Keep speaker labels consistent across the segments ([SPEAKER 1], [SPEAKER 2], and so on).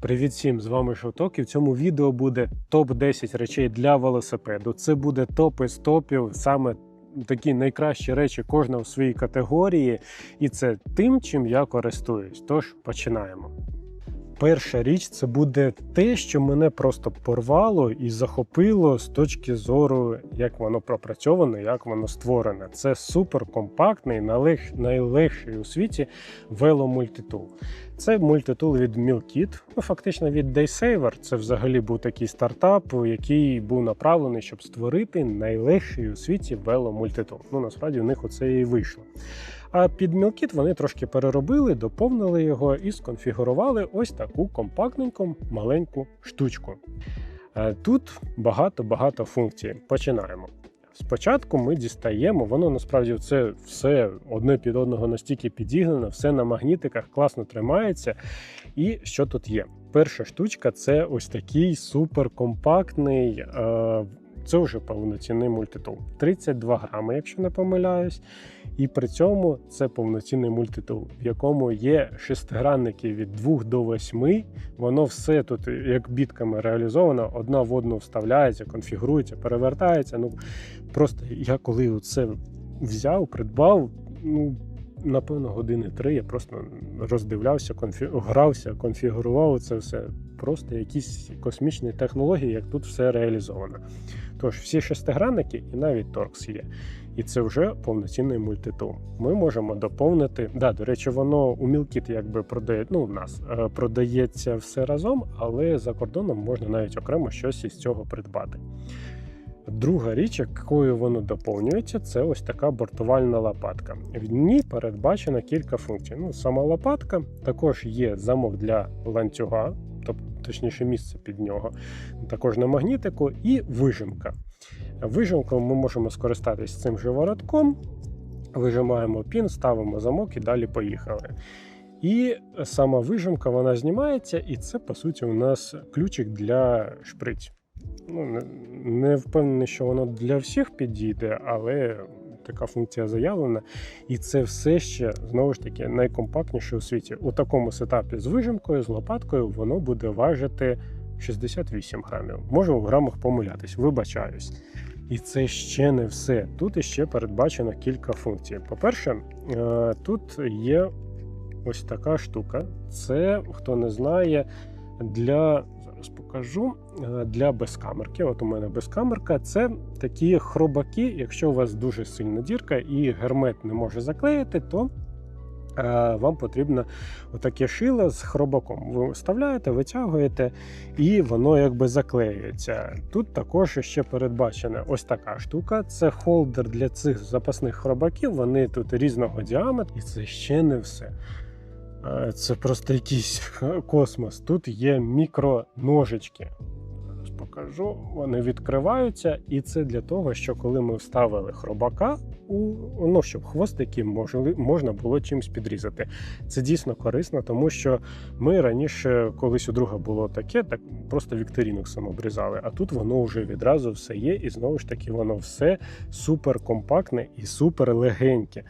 [SPEAKER 1] Привіт всім! З вами Шовток, і в цьому відео буде топ-10 речей для велосипеду. Це буде топ із топів, саме такі найкращі речі кожного в своїй категорії, і це тим, чим я користуюсь. Тож починаємо. Перша річ це буде те, що мене просто порвало і захопило з точки зору, як воно пропрацьоване, як воно створене. Це суперкомпактний, найлег- найлегший у світі веломультитул. Це мультитул від Milkit, ну фактично від Daysaver. Це взагалі був такий стартап, який був направлений, щоб створити найлегший у світі веломультитул. Ну насправді в них оце і вийшло. А під Milkit вони трошки переробили, доповнили його і сконфігурували ось таку компактненьку маленьку штучку. Е, Тут багато-багато функцій. Починаємо. Спочатку ми дістаємо, воно насправді це все одне під одного настільки підігнано, все на магнітиках класно тримається. І що тут є? Перша штучка це ось такий суперкомпактний. Е, це вже повноцінний мультитул. 32 грами, якщо не помиляюсь. І при цьому це повноцінний мультитул, в якому є шестигранники від 2 до 8. Воно все тут як бітками реалізовано, одна в одну вставляється, конфігурується, перевертається. Ну просто я коли це взяв, придбав, ну. Напевно, години три я просто роздивлявся, конфі... грався, конфігурував це все. Просто якісь космічні технології, як тут все реалізовано. Тож всі шестигранники і навіть торкс є. І це вже повноцінний мультитул. Ми можемо доповнити. Да, до речі, воно у Milkit якби продає, ну, у нас е, продається все разом, але за кордоном можна навіть окремо щось із цього придбати. Друга річ, якою воно доповнюється, це ось така бортувальна лопатка. В ній передбачено кілька функцій. Ну, сама лопатка, також є замок для ланцюга, тобто точніше місце під нього, також на магнітику, і вижимка. Вижимкою ми можемо скористатись цим же воротком, вижимаємо пін, ставимо замок і далі поїхали. І сама вижимка вона знімається, і це по суті у нас ключик для шприць. Ну, не впевнений, що воно для всіх підійде, але така функція заявлена. І це все ще знову ж таки найкомпактніше у світі. У такому сетапі з вижимкою, з лопаткою, воно буде важити 68 грамів. Можу в грамах помилятись, вибачаюсь. І це ще не все. Тут іще передбачено кілька функцій. По-перше, е, тут є ось така штука. Це, хто не знає, для зараз покажу е, для безкамерки. От у мене безкамерка. Це такі хробаки. Якщо у вас дуже сильна дірка і гермет не може заклеїти, то вам потрібно отаке шило з хробаком. Ви вставляєте, витягуєте, і воно якби заклеюється. Тут також ще передбачена ось така штука. Це холдер для цих запасних хробаків. Вони тут різного діаметру, і це ще не все. Е, Це просто якийсь космос. Тут є мікроножички. Покажу. Вони відкриваються, і це для того, що коли ми вставили хробака, у ну щоб хвостики можли, можна було чимось підрізати. Це дійсно корисно, тому що ми раніше, колись у друга було таке, так просто вікторінок самообрізали. А тут воно вже відразу все є, і знову ж таки воно все супер компактне і супер легеньке.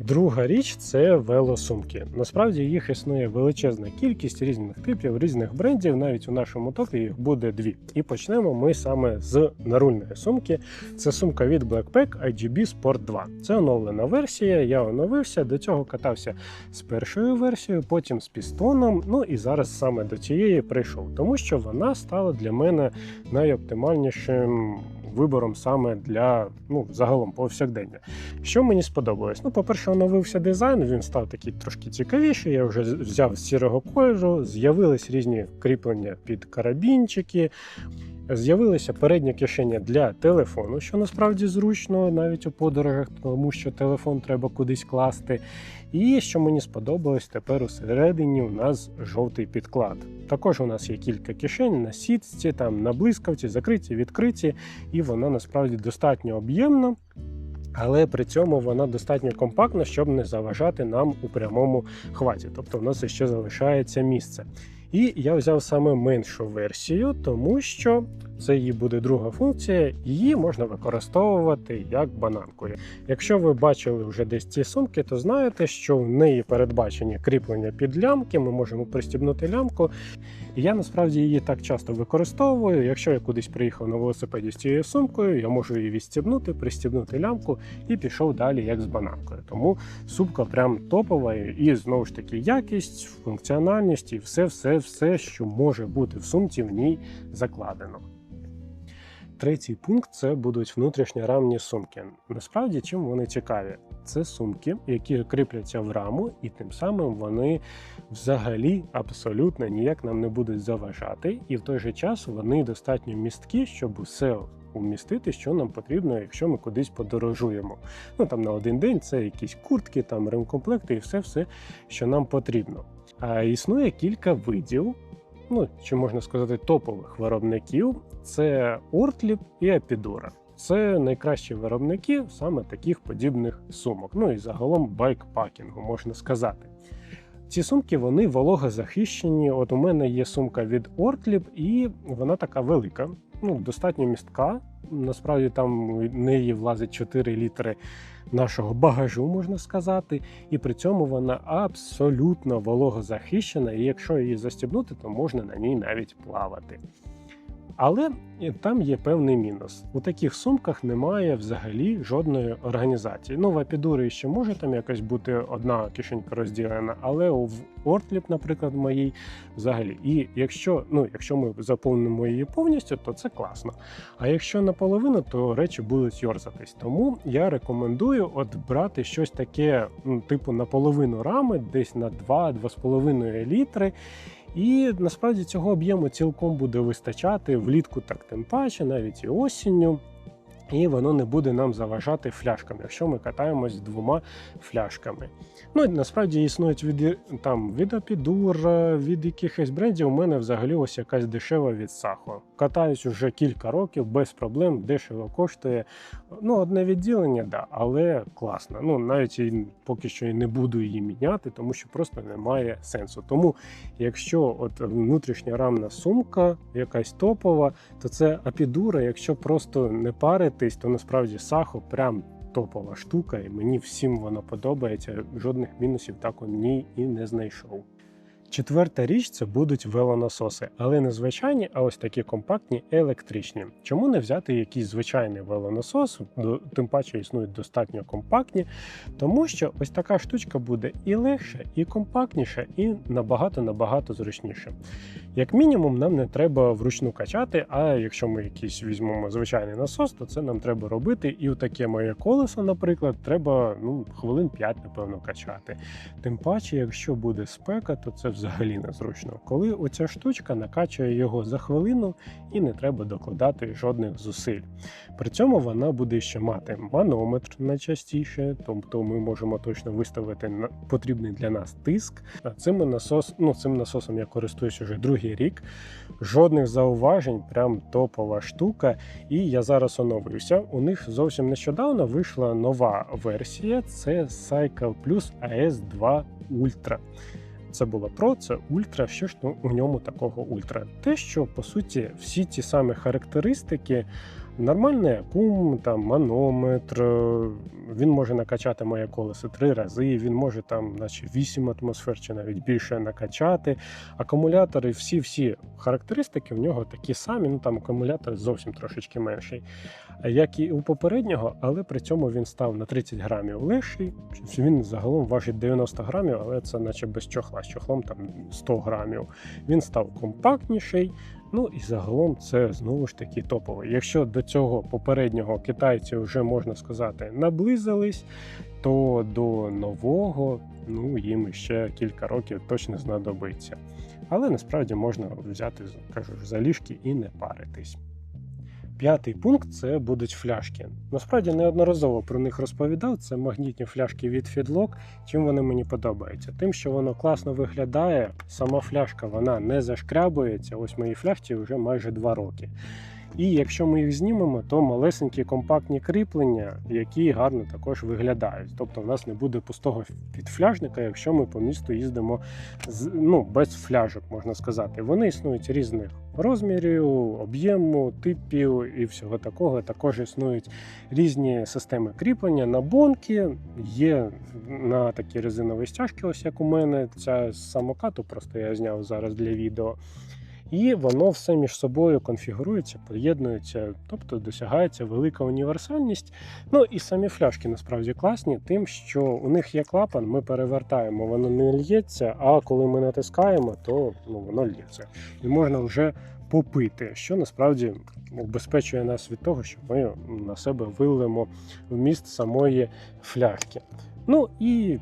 [SPEAKER 1] Друга річ це велосумки. Насправді їх існує величезна кількість різних типів, різних брендів. Навіть у нашому топі їх буде дві. І почнемо ми саме з нарульної сумки. Це сумка від Blackpack IGB Sport 2. Це оновлена версія. Я оновився. До цього катався з першою версією, потім з пістоном. Ну і зараз саме до цієї прийшов, тому що вона стала для мене найоптимальнішим. Вибором саме для ну загалом повсякдення. Що мені сподобалось? Ну, по-перше, оновився дизайн, він став такий трошки цікавіший. Я вже взяв з сірого кольору, з'явились різні кріплення під карабінчики. З'явилася передня кишеня для телефону, що насправді зручно навіть у подорожах, тому що телефон треба кудись класти. І що мені сподобалось, тепер усередині у нас жовтий підклад. Також у нас є кілька кишень на сітці, там на блискавці, закриті, відкриті, і вона насправді достатньо об'ємна. Але при цьому вона достатньо компактна, щоб не заважати нам у прямому хваті. Тобто, в нас ще залишається місце. І я взяв саме меншу версію, тому що це її буде друга функція, її можна використовувати як бананку. Якщо ви бачили вже десь ці сумки, то знаєте, що в неї передбачені кріплення під лямки, ми можемо пристібнути лямку. І я насправді її так часто використовую. Якщо я кудись приїхав на велосипеді з цією сумкою, я можу її відстібнути, пристібнути лямку і пішов далі, як з бананкою. Тому сумка прям топова і знову ж таки якість, функціональність і все, все, все, що може бути в сумці, в ній закладено. Третій пункт це будуть внутрішні рамні сумки. Насправді, чим вони цікаві? Це сумки, які кріпляться в раму, і тим самим вони взагалі абсолютно ніяк нам не будуть заважати, і в той же час вони достатньо місткі, щоб усе умістити, що нам потрібно, якщо ми кудись подорожуємо. Ну там на один день це якісь куртки, там ремкомплекти і все, все, що нам потрібно. А існує кілька видів ну чи можна сказати, топових виробників це Ortlib і Apidura. Це найкращі виробники саме таких подібних сумок. Ну і загалом байкпакінгу можна сказати. Ці сумки вони вологозахищені. От у мене є сумка від Ortlib, і вона така велика, ну достатньо містка. Насправді там в неї влазить 4 літри нашого багажу, можна сказати, і при цьому вона абсолютно вологозахищена, і якщо її застібнути, то можна на ній навіть плавати. Але там є певний мінус. У таких сумках немає взагалі жодної організації. Ну, в Апідурі ще може там якась бути одна кишенька розділена, але в Ортліп, наприклад, моїй взагалі. І якщо ну, якщо ми заповнимо її повністю, то це класно. А якщо наполовину, то речі будуть йорзатись. Тому я рекомендую от брати щось таке, ну, типу наполовину рами, десь на 2-2,5 літри. І насправді цього об'єму цілком буде вистачати влітку, так тим паче, навіть і осінню і воно не буде нам заважати фляшками, якщо ми катаємось двома фляшками. Ну і насправді існують від там від Апідур, від якихось брендів. У мене взагалі ось якась дешева від Сахо. Катаюсь уже кілька років без проблем, дешево коштує. Ну, одне відділення, да, але класно. Ну навіть і поки що і не буду її міняти, тому що просто немає сенсу. Тому, якщо от внутрішня рамна сумка, якась топова, то це апідура, якщо просто не парити пройтись, то насправді Сахо прям топова штука, і мені всім воно подобається. Жодних мінусів так у ній і не знайшов. Четверта річ це будуть велонасоси, але не звичайні, а ось такі компактні електричні. Чому не взяти якийсь звичайний велонасос, тим паче існують достатньо компактні, тому що ось така штучка буде і легша, і компактніша, і набагато-набагато зручніше. Як мінімум, нам не треба вручну качати, а якщо ми якийсь візьмемо звичайний насос, то це нам треба робити. І у таке моє колесо, наприклад, треба ну, хвилин 5, напевно, качати. Тим паче, якщо буде спека, то це взагалі незручно. Коли оця штучка накачує його за хвилину і не треба докладати жодних зусиль. При цьому вона буде ще мати манометр найчастіше, тобто ми можемо точно виставити потрібний для нас тиск. Цим насос, ну, цим насосом я користуюсь уже другий рік. Жодних зауважень, прям топова штука. І я зараз оновився. У них зовсім нещодавно вийшла нова версія. Це Cycle Plus AS2 Ultra. Це було Pro, це Ультра. Що ж у ньому такого ультра? Те, що по суті всі ті самі характеристики Нормальний акум, там манометр, він може накачати моє колесо три рази, він може там, наче 8 атмосфер чи навіть більше накачати. Акумулятори, всі-всі характеристики в нього такі самі, ну там акумулятор зовсім трошечки менший, як і у попереднього, але при цьому він став на 30 грамів легший. Він загалом важить 90 грамів, але це наче без чохла, з чохлом там 100 грамів. Він став компактніший. Ну і загалом це знову ж таки топовий. Якщо до цього попереднього китайці вже можна сказати наблизились, то до нового ну їм ще кілька років точно знадобиться. Але насправді можна взяти кажу, заліжки і не паритись. П'ятий пункт це будуть фляшки. Насправді неодноразово про них розповідав. Це магнітні фляшки від Фідлок. Чим вони мені подобаються? Тим, що воно класно виглядає, сама фляшка вона не зашкрябується. Ось моїй фляшці вже майже 2 роки. І якщо ми їх знімемо, то малесенькі компактні кріплення, які гарно також виглядають. Тобто в нас не буде пустого підфляжника, якщо ми по місту їздимо з ну без фляжок, можна сказати. Вони існують різних розмірів, об'єму, типів і всього такого. Також існують різні системи кріплення на бонки. Є на такі резинові стяжки, ось як у мене. Ця самокату, просто я зняв зараз для відео. І воно все між собою конфігурується, поєднується, тобто досягається велика універсальність. Ну і самі фляшки насправді класні, тим, що у них є клапан, ми перевертаємо, воно не лється, а коли ми натискаємо, то ну, воно лється. І можна вже попити, що насправді убезпечує нас від того, що ми на себе вилимо вміст самої фляжки. Ну і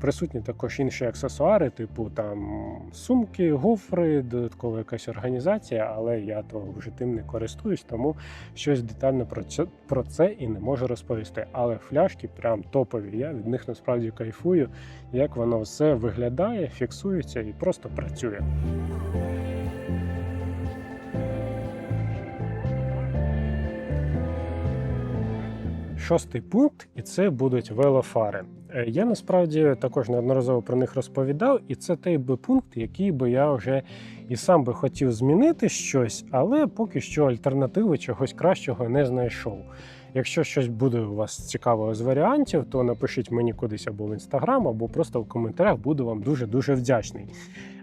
[SPEAKER 1] Присутні також інші аксесуари, типу там сумки, гофри, додаткова якась організація, але я того вже тим не користуюсь, тому щось детально про це про це і не можу розповісти. Але фляшки прям топові. Я від них насправді кайфую, як воно все виглядає, фіксується і просто працює. Шостий пункт, і це будуть велофари. Е, Я насправді також неодноразово про них розповідав, і це той би пункт, який би я вже і сам би хотів змінити щось, але поки що альтернативи чогось кращого не знайшов. Якщо щось буде у вас цікавого з варіантів, то напишіть мені кудись або в інстаграм, або просто в коментарях буду вам дуже дуже вдячний.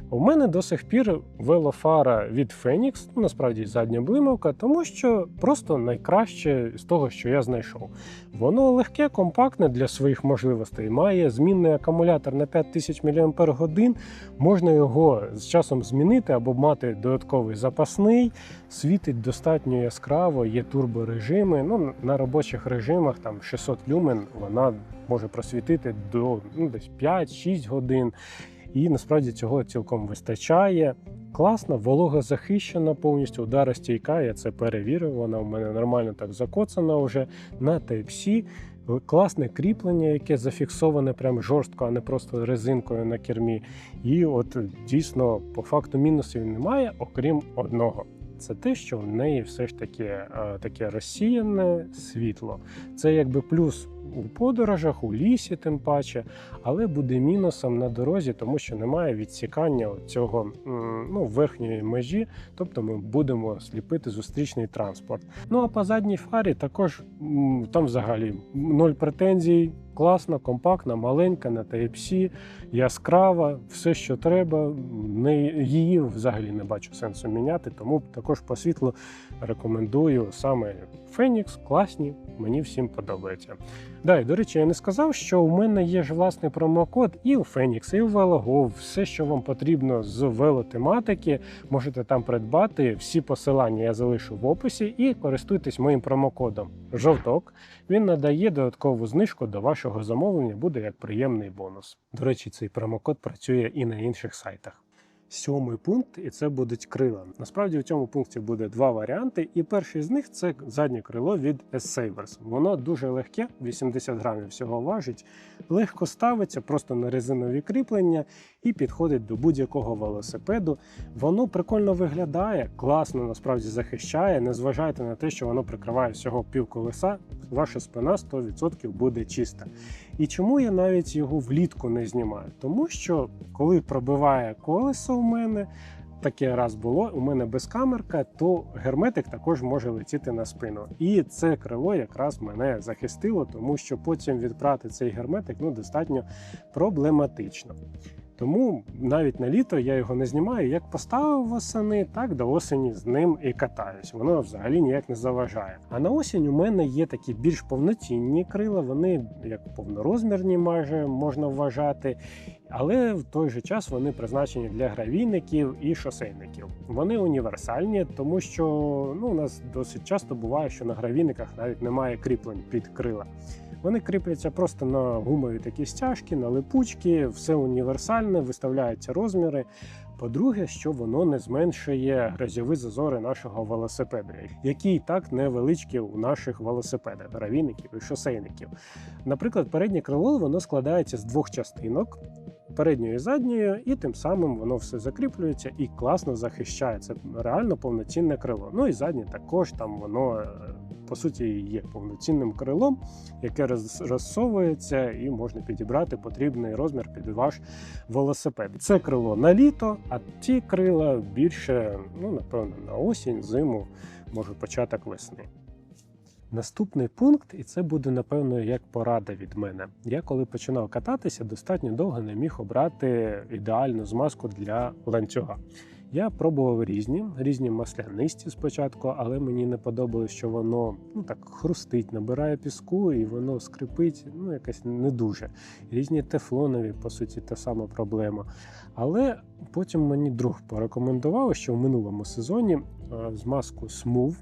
[SPEAKER 1] У мене до сих пір велофара від Phoenix, ну насправді задня блимавка, тому що просто найкраще з того, що я знайшов. Воно легке, компактне для своїх можливостей, має змінний акумулятор на 5000 мАч. Можна його з часом змінити або мати додатковий запасний, світить достатньо яскраво, є турборежими. Ну, на робочих режимах там 600 люмен вона може просвітити до ну, десь 5-6 годин. І насправді цього цілком вистачає. Класна, волога захищена, повністю удара стійка, Я це перевірив. Вона у мене нормально так закоцана вже на Type-C. Класне кріплення, яке зафіксоване прям жорстко, а не просто резинкою на кермі. І от дійсно, по факту мінусів немає, окрім одного. Це те, що в неї все ж таки е, таке розсіяне світло. Це якби плюс у подорожах, у лісі, тим паче, але буде мінусом на дорозі, тому що немає відсікання цього ну, верхньої межі, тобто ми будемо сліпити зустрічний транспорт. Ну а по задній фарі також там взагалі ноль претензій. Класна, компактна, маленька на Type-C, яскрава, все, що треба. Не, Її взагалі не бачу сенсу міняти, тому також по світлу рекомендую саме Phoenix, класні, мені всім подобається. Да, і, до речі, я не сказав, що у мене є ж власний промокод і у Phoenix, і у VeloGo. Все, що вам потрібно з велотематики, можете там придбати. Всі посилання я залишу в описі і користуйтесь моїм промокодом. Жовток він надає додаткову знижку до вашого замовлення, буде як приємний бонус. До речі, цей промокод працює і на інших сайтах. Сьомий пункт, і це будуть крила. Насправді у цьому пункті буде два варіанти, і перший з них це заднє крило від S-Savers. Воно дуже легке, 80 грамів всього важить, легко ставиться просто на резинові кріплення і підходить до будь-якого велосипеду. Воно прикольно виглядає, класно насправді захищає. Не зважайте на те, що воно прикриває всього пів колеса, ваша спина 100% буде чиста. І чому я навіть його влітку не знімаю? Тому що коли пробиває колесо у мене. Таке раз було, у мене без камерка, то герметик також може летіти на спину. І це крило якраз мене захистило, тому що потім відпрати цей герметик ну, достатньо проблематично. Тому навіть на літо я його не знімаю. Як поставив восени, так до осені з ним і катаюсь. Воно взагалі ніяк не заважає. А на осінь у мене є такі більш повноцінні крила, вони як повнорозмірні, майже можна вважати. Але в той же час вони призначені для гравійників і шосейників. Вони універсальні, тому що ну, у нас досить часто буває, що на гравійниках навіть немає кріплень під крила. Вони кріпляться просто на гумові такі стяжки, на липучки, все універсальне, виставляються розміри. По-друге, що воно не зменшує грязьові зазори нашого велосипеда, які і так невеличкі у наших велосипедах, гравійників і шосейників. Наприклад, переднє крило воно складається з двох частинок. передньою і задньою, і тим самим воно все закріплюється і класно захищає. Це реально повноцінне крило. Ну і заднє також там воно. По суті, є повноцінним крилом, яке розсовується, і можна підібрати потрібний розмір під ваш велосипед. Це крило на літо, а ті крила більше, ну напевно, на осінь, зиму, може початок весни. Наступний пункт, і це буде напевно як порада від мене. Я коли починав кататися, достатньо довго не міг обрати ідеальну змазку для ланцюга. Я пробував різні, різні маслянисті спочатку, але мені не подобалось, що воно ну так хрустить, набирає піску і воно скрипить, ну якось не дуже. Різні тефлонові, по суті, та сама проблема. Але потім мені друг порекомендував, що в минулому сезоні змазку Smooth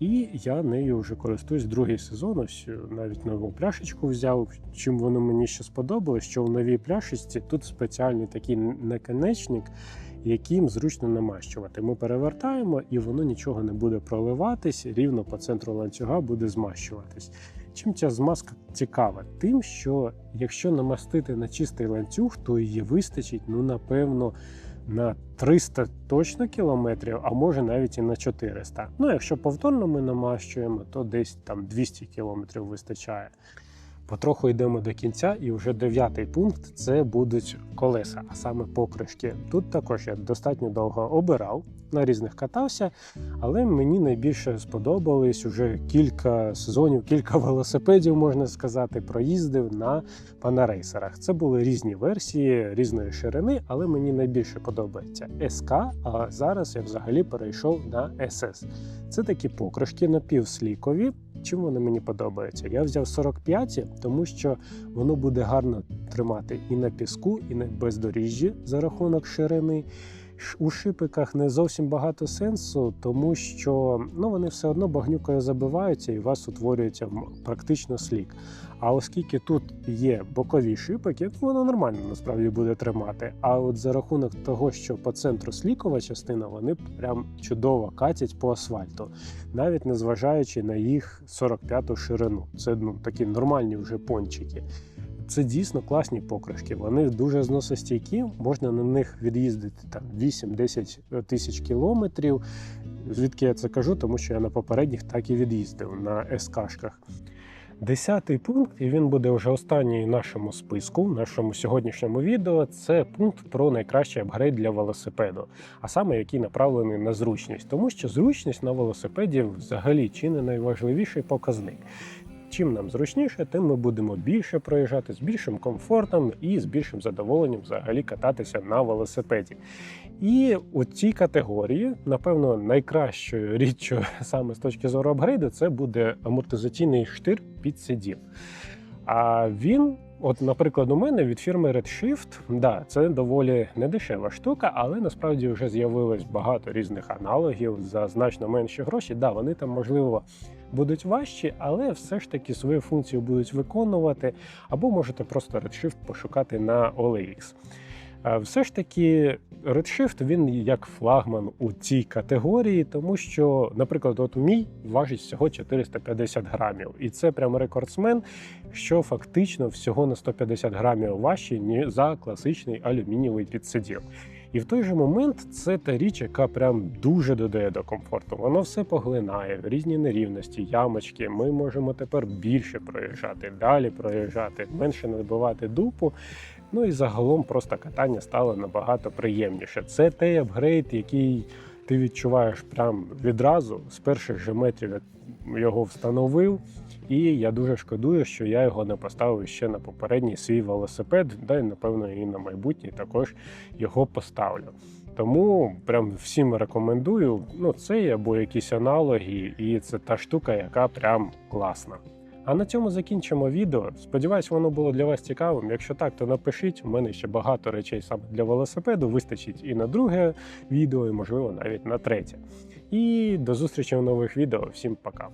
[SPEAKER 1] і я нею вже користуюсь другий сезон. Ось е, навіть нову пляшечку взяв. Чим воно мені ще сподобалось, що в новій пляшечці тут спеціальний такий наконечник, яким зручно намащувати. Ми перевертаємо, і воно нічого не буде проливатись, рівно по центру ланцюга буде змащуватись. Чим ця змазка цікава? Тим, що якщо намастити на чистий ланцюг, то її вистачить, ну напевно, на 300 точно кілометрів, а може навіть і на 400. Ну, якщо повторно ми намащуємо, то десь там 200 кілометрів вистачає. Потроху йдемо до кінця, і вже дев'ятий пункт це будуть колеса, а саме покришки. Тут також я достатньо довго обирав, на різних катався, але мені найбільше сподобались уже кілька сезонів, кілька велосипедів, можна сказати, проїздив на панарейсерах. Це були різні версії різної ширини, але мені найбільше подобається СК. А зараз я взагалі перейшов на СС. Це такі покришки напівслікові. Чим вони мені подобаються? Я взяв 45, тому що воно буде гарно тримати і на піску, і на бездоріжжі за рахунок ширини. У шипиках не зовсім багато сенсу, тому що ну, вони все одно багнюкою забиваються і у вас утворюється практично слік. А оскільки тут є бокові шипики, то воно нормально насправді буде тримати. А от за рахунок того, що по центру слікова частина, вони прям чудово катять по асфальту, навіть незважаючи на їх 45-ту ширину. Це ну, такі нормальні вже пончики. Це дійсно класні покришки. Вони дуже зносостійкі, можна на них від'їздити там 8-10 тисяч кілометрів. Звідки я це кажу? Тому що я на попередніх так і від'їздив на СКшках. Десятий пункт, і він буде вже останній в нашому списку, в нашому сьогоднішньому відео. Це пункт про найкращий апгрейд для велосипеду, а саме який направлений на зручність, тому що зручність на велосипеді взагалі чи не найважливіший показник. Чим нам зручніше, тим ми будемо більше проїжджати з більшим комфортом і з більшим задоволенням взагалі кататися на велосипеді. І у цій категорії, напевно, найкращою річчю саме з точки зору апгрейду, це буде амортизаційний штир під сиділ. А він, от, наприклад, у мене від фірми Redshift, да, це доволі недешева штука, але насправді вже з'явилось багато різних аналогів за значно менші гроші. Да, вони там можливо будуть важчі, але все ж таки свою функцію будуть виконувати. Або можете просто Redshift пошукати на OLX. Все ж таки, Redshift він як флагман у цій категорії, тому що, наприклад, от мій важить всього 450 грамів, і це прям рекордсмен, що фактично всього на 150 грамів важче, ніж за класичний алюмінієвий підсиділ. І в той же момент це та річ, яка прям дуже додає до комфорту. Воно все поглинає, різні нерівності, ямочки. Ми можемо тепер більше проїжджати, далі проїжджати, менше набивати дупу. Ну і загалом просто катання стало набагато приємніше. Це той апгрейд, який ти відчуваєш прям відразу з перших же метрів як його встановив. І я дуже шкодую, що я його не поставив ще на попередній свій велосипед, да й напевно і на майбутній також його поставлю. Тому прям всім рекомендую ну цей або якісь аналоги, і це та штука, яка прям класна. А на цьому закінчимо відео. Сподіваюсь, воно було для вас цікавим. Якщо так, то напишіть. У мене ще багато речей саме для велосипеду. Вистачить і на друге відео, і можливо навіть на третє. І до зустрічі в нових відео. Всім пока.